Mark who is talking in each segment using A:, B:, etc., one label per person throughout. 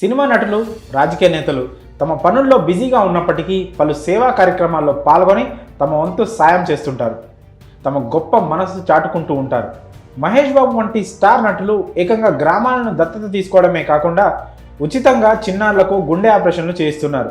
A: Cinema నటులు రాజకీయ నేతలు తమ పనుల్లో బిజీగా ఉన్నప్పటికీ పలు సేవా కార్యక్రమాల్లో పాల్గొని తమ వంతు సాయం చేస్తుంటారు. తమ గొప్ప మనసు చాటుకుంటూ ఉంటారు. మహేష్ బాబు వంటి స్టార్ నటులు ఏకంగా గ్రామాలను దత్తత తీసుకోవడమే కాకుండా ఉచితంగా చిన్నారులకు గుండె ఆపరేషన్లు చేయిస్తున్నారు.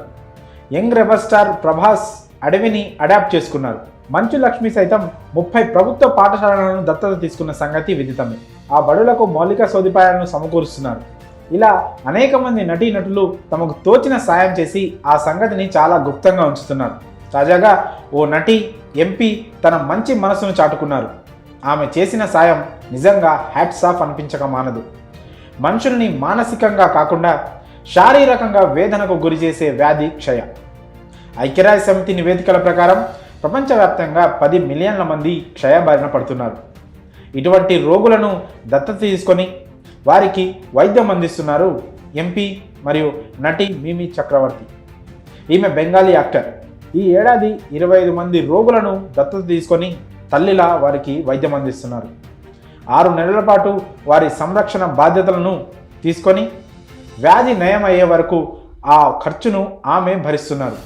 A: యంగ్ రెబల్ స్టార్ ప్రభాస్ అడవిని అడాప్ట్ చేసుకున్నారు. మంచు లక్ష్మి సైతం ముప్పై ప్రభుత్వ పాఠశాలలను దత్తత తీసుకున్న సంగతి విదితమే. ఆ బడులకు మౌలిక సదుపాయాలను సమకూరుస్తున్నారు. ఇలా అనేక మంది నటీనటులు తమకు తోచిన సాయం చేసి ఆ సంగతిని చాలా గుప్తంగా ఉంచుతున్నారు. తాజాగా ఓ నటి ఎంపీ తన మంచి మనసును చాటుకున్నారు. ఆమె చేసిన సాయం నిజంగా హ్యాట్స్ ఆఫ్ అనిపించక మానదు. మనుషుల్ని మానసికంగా కాకుండా శారీరకంగా వేదనకు గురి చేసే వ్యాధి క్షయ. ఐక్యరాజ్య సమితి నివేదికల ప్రకారం ప్రపంచవ్యాప్తంగా పది మిలియన్ల మంది క్షయ బారిన పడుతున్నారు. ఇటువంటి రోగులను దత్తత తీసుకొని వారికి వైద్యం అందిస్తున్నారు ఎంపీ మరియు నటి మిమి చక్రవర్తి. ఈమె బెంగాలీ యాక్టర్. ఈ ఏడాది ఇరవై ఐదు మంది రోగులను దత్తత తీసుకొని తల్లిలా వారికి వైద్యం అందిస్తున్నారు. ఆరు నెలల పాటు వారి సంరక్షణ బాధ్యతలను తీసుకొని వ్యాధి నయం అయ్యే వరకు ఆ ఖర్చును ఆమె భరిస్తున్నారు.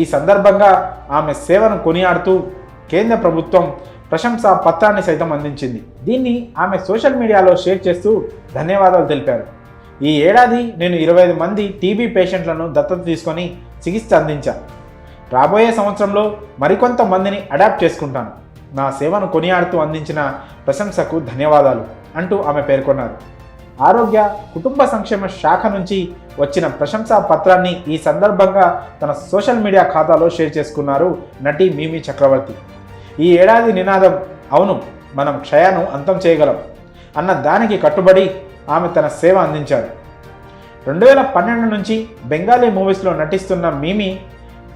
A: ఈ సందర్భంగా ఆమె సేవను కొనియాడుతూ కేంద్ర ప్రభుత్వం ప్రశంసా పత్రాన్ని సైతం అందించింది. దీన్ని ఆమె సోషల్ మీడియాలో షేర్ చేస్తూ ధన్యవాదాలు తెలిపారు. ఈ ఏడాది నేను ఇరవై ఐదు మంది టీబీ పేషెంట్లను దత్తత తీసుకొని చికిత్స అందించాను రాబోయే సంవత్సరంలో మరికొంత మందిని అడాప్ట్ చేసుకుంటాను. నా సేవను కొనియాడుతూ అందించిన ప్రశంసకు ధన్యవాదాలు అంటూ ఆమె పేర్కొన్నారు. ఆరోగ్య కుటుంబ సంక్షేమ శాఖ నుంచి వచ్చిన ప్రశంసా పత్రాన్ని ఈ సందర్భంగా తన సోషల్ మీడియా ఖాతాలో షేర్ చేసుకున్నారు నటి మీమి చక్రవర్తి. ఈ ఏడాది నినాదం అవును మనం క్షయాను అంతం చేయగలం అన్న దానికి కట్టుబడి ఆమె తన సేవ అందించారు. రెండు వేల పన్నెండు నుంచి బెంగాలీ మూవీస్లో నటిస్తున్న మీమి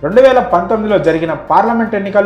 A: రెండు వేల పంతొమ్మిదిలో జరిగిన పార్లమెంట్ ఎన్నికల్లో